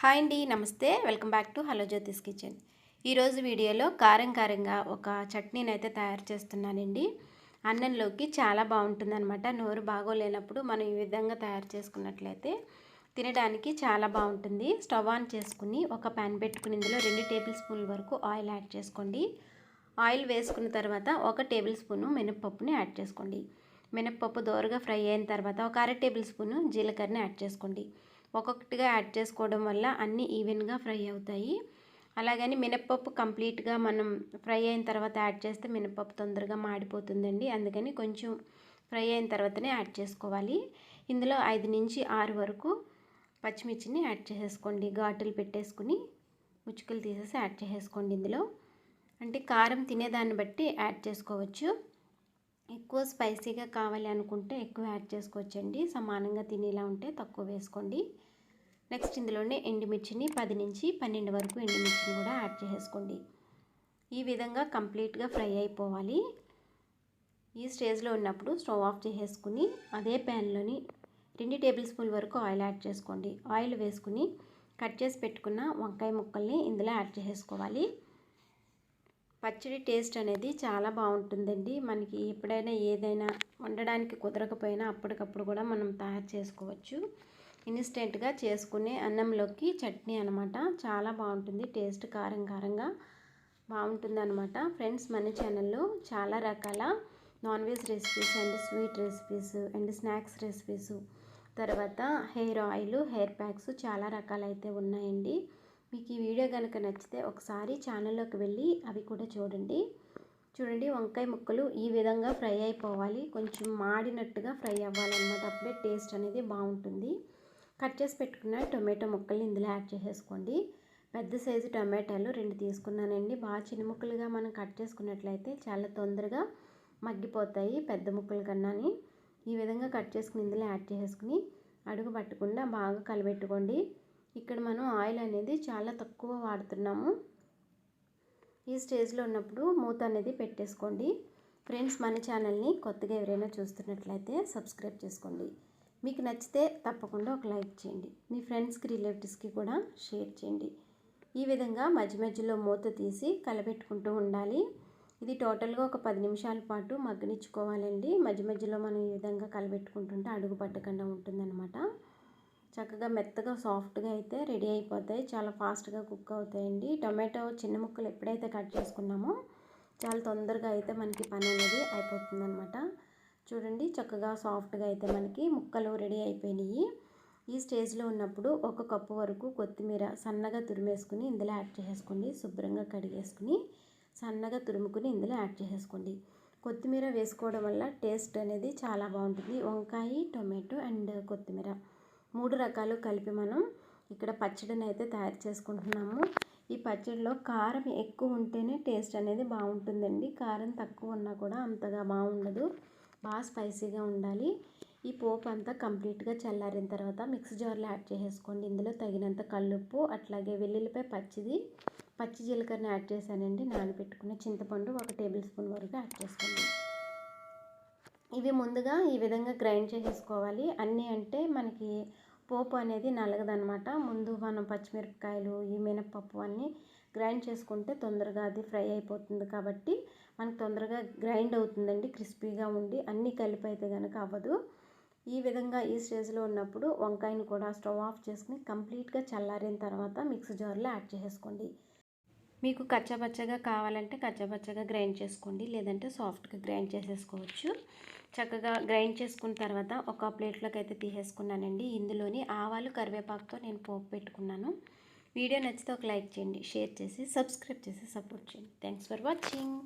Hi అండి నమస్తే. Welcome back to hello Jyothi's kitchen. ఈరోజు వీడియోలో కారం కారంగా ఒక చట్నీని అయితే తయారు చేస్తున్నానండి. అన్నంలోకి చాలా బాగుంటుందన్నమాట. నోరు బాగోలేనప్పుడు మనం ఈ విధంగా తయారు చేసుకున్నట్లయితే తినడానికి చాలా బాగుంటుంది. స్టవ్ ఆన్ చేసుకుని ఒక ప్యాన్ పెట్టుకుని ఇందులో రెండు టేబుల్ స్పూన్ల వరకు ఆయిల్ యాడ్ చేసుకోండి. ఆయిల్ వేసుకున్న తర్వాత ఒక టేబుల్ స్పూను మినప్పప్పుని యాడ్ చేసుకోండి. మినప్పప్పు దోరగా ఫ్రై అయిన తర్వాత ఒక అర టేబుల్ స్పూను జీలకర్రని యాడ్ చేసుకోండి. ఒక్కొక్కటిగా యాడ్ చేసుకోవడం వల్ల అన్నీ ఈవెన్గా ఫ్రై అవుతాయి. అలాగని మినప్పప్పు కంప్లీట్గా మనం ఫ్రై అయిన తర్వాత యాడ్ చేస్తే మినప్పప్పు తొందరగా మాడిపోతుందండి. అందుకని కొంచెం ఫ్రై అయిన తర్వాతనే యాడ్ చేసుకోవాలి. ఇందులో ఐదు నుంచి ఆరు వరకు పచ్చిమిర్చిని యాడ్ చేసేసుకోండి. ఘాటులు పెట్టేసుకుని ముచ్చుకలు తీసేసి యాడ్ చేసేసుకోండి ఇందులో. అంటే కారం తినేదాన్ని బట్టి యాడ్ చేసుకోవచ్చు. ఎక్కువ స్పైసీగా కావాలి అనుకుంటే ఎక్కువ యాడ్ చేసుకోవచ్చండి. సమానంగా తినేలా ఉంటే తక్కువ వేసుకోండి. నెక్స్ట్ ఇందులోనే ఎండుమిర్చిని పది నుంచి పన్నెండు వరకు ఎండుమిర్చిని కూడా యాడ్ చేసేసుకోండి ఈ విధంగా కంప్లీట్గా ఫ్రై అయిపోవాలి. ఈ స్టేజ్లో ఉన్నప్పుడు స్టవ్ ఆఫ్ చేసేసుకుని అదే ప్యాన్లోని రెండు టేబుల్ స్పూన్ వరకు ఆయిల్ యాడ్ చేసుకోండి. ఆయిల్ వేసుకుని కట్ చేసి పెట్టుకున్న వంకాయ ముక్కల్ని ఇందులో యాడ్ చేసేసుకోవాలి పచ్చడి టేస్ట్ అనేది చాలా బాగుంటుందండి. మనకి ఎప్పుడైనా ఏదైనా వండడానికి కుదరకపోయినా అప్పటికప్పుడు కూడా మనం తయారు చేసుకోవచ్చు. ఇన్స్టెంట్గా చేసుకునే అన్నంలోకి చట్నీ అనమాట చాలా బాగుంటుంది. టేస్ట్ కారం కారంగా బాగుంటుంది అనమాట ఫ్రెండ్స్ మన ఛానల్లో చాలా రకాల non veg recipes and sweet recipes and snacks recipes తర్వాత హెయిర్ ఆయిల్ హెయిర్ ప్యాక్స్ చాలా రకాలైతే ఉన్నాయండి. మీకు ఈ వీడియో కనుక నచ్చితే ఒకసారి ఛానల్లోకి వెళ్ళి అవి కూడా చూడండి. చూడండి వంకాయ ముక్కలు ఈ విధంగా ఫ్రై అయిపోవాలి. కొంచెం మాడినట్టుగా ఫ్రై అవ్వాలన్నమాట. అప్పుడే టేస్ట్ అనేది బాగుంటుంది. కట్ చేసి పెట్టుకున్న టొమాటో ముక్కల్ని ఇందులో యాడ్ చేసేసుకోండి. పెద్ద సైజు టొమాటోలు రెండు తీసుకున్నానండి. బాగా చిన్న ముక్కలుగా మనం కట్ చేసుకున్నట్లయితే చాలా తొందరగా మగ్గిపోతాయి పెద్ద ముక్కల కన్నాని. ఈ విధంగా కట్ చేసుకుని ఇందులో యాడ్ చేసేసుకుని అడుగు పట్టకుండా బాగా కలిపెట్టుకోండి ఇక్కడ మనం ఆయిల్ అనేది చాలా తక్కువ వాడుతున్నాము. ఈ స్టేజ్లో ఉన్నప్పుడు మూత అనేది పెట్టేసుకోండి. ఫ్రెండ్స్ మన ఛానల్ని కొత్తగా ఎవరైనా చూస్తున్నట్లయితే సబ్స్క్రైబ్ చేసుకోండి. మీకు నచ్చితే తప్పకుండా ఒక లైక్ చేయండి. మీ ఫ్రెండ్స్కి రిలేటివ్స్కి కూడా షేర్ చేయండి. ఈ విధంగా మధ్య మధ్యలో మూత తీసి కలబెట్టుకుంటూ ఉండాలి. ఇది టోటల్గా ఒక పది నిమిషాల పాటు మగ్గనిచ్చుకోవాలండి. మధ్య మధ్యలో మనం ఈ విధంగా కలబెట్టుకుంటుంటే అడుగు పట్టకుండా ఉంటుందన్నమాట. చక్కగా మెత్తగా సాఫ్ట్గా అయితే రెడీ అయిపోతాయి. చాలా ఫాస్ట్గా కుక్ అవుతాయండి. టొమాటో చిన్న ముక్కలు ఎప్పుడైతే కట్ చేసుకున్నామో చాలా తొందరగా అయితే మనకి పని అనేది అయిపోతుందన్నమాట. చూడండి చక్కగా సాఫ్ట్గా అయితే మనకి ముక్కలు రెడీ అయిపోయినాయి. ఈ స్టేజ్లో ఉన్నప్పుడు ఒక కప్పు వరకు కొత్తిమీర సన్నగా తురిమేసుకుని ఇందులో యాడ్ చేసేసుకోండి. శుభ్రంగా కడిగేసుకుని సన్నగా తురుముకుని ఇందులో యాడ్ చేసేసుకోండి. కొత్తిమీర వేసుకోవడం వల్ల టేస్ట్ అనేది చాలా బాగుంటుంది. వంకాయ టొమాటో అండ్ కొత్తిమీర. మూడు రకాలు కలిపి మనం ఇక్కడ పచ్చడిని అయితే తయారు చేసుకుంటున్నాము. ఈ పచ్చడిలో కారం ఎక్కువ ఉంటేనే టేస్ట్ అనేది బాగుంటుందండి. కారం తక్కువ ఉన్నా కూడా అంతగా బాగుండదు. బాగా స్పైసీగా ఉండాలి. ఈ పోపు అంతా కంప్లీట్గా చల్లారిన తర్వాత మిక్స్ జార్లో యాడ్ చేసేసుకోండి. ఇందులో తగినంత కల్లుప్పు అట్లాగే వెల్లుల్లిపై పచ్చిది పచ్చి జీలకర్రని యాడ్ చేశానండి. నానబెట్టుకున్న చింతపండు ఒక టేబుల్ స్పూన్ వరకు యాడ్ చేసుకోండి. ఇవి ముందుగా ఈ విధంగా గ్రైండ్ చేసేసుకోవాలి. అన్నీ అంటే మనకి పోపు అనేది నలగదనమాట ముందు మనం పచ్చిమిరపకాయలు ఈ మినపప్పు అన్నీ గ్రైండ్ చేసుకుంటే తొందరగా అది ఫ్రై అయిపోతుంది కాబట్టి మనకు తొందరగా గ్రైండ్ అవుతుందండి క్రిస్పీగా ఉండి అన్నీ కలిపి అయితే కనుక అవ్వదు. ఈ విధంగా ఈ స్టేజ్లో ఉన్నప్పుడు వంకాయని కూడా స్టవ్ ఆఫ్ చేసుకుని కంప్లీట్గా చల్లారిన తర్వాత మిక్సీ జార్లో యాడ్ చేసేసుకోండి. మీకు కచ్చపచ్చగా కావాలంటే కచ్చపచ్చగా గ్రైండ్ చేసుకోండి లేదంటే సాఫ్ట్గా గ్రైండ్ చేసేసుకోవచ్చు. చక్కగా గ్రైండ్ చేసుకున్న తర్వాత ఒక ప్లేట్లోకి అయితే తీసేసుకున్నానండి. ఇందులోని ఆవాలు కరివేపాకుతో నేను పోపు పెట్టుకున్నాను. వీడియో నచ్చితే ఒక లైక్ చేయండి షేర్ చేసి సబ్స్క్రైబ్ చేసి సపోర్ట్ చేయండి. Thanks for watching.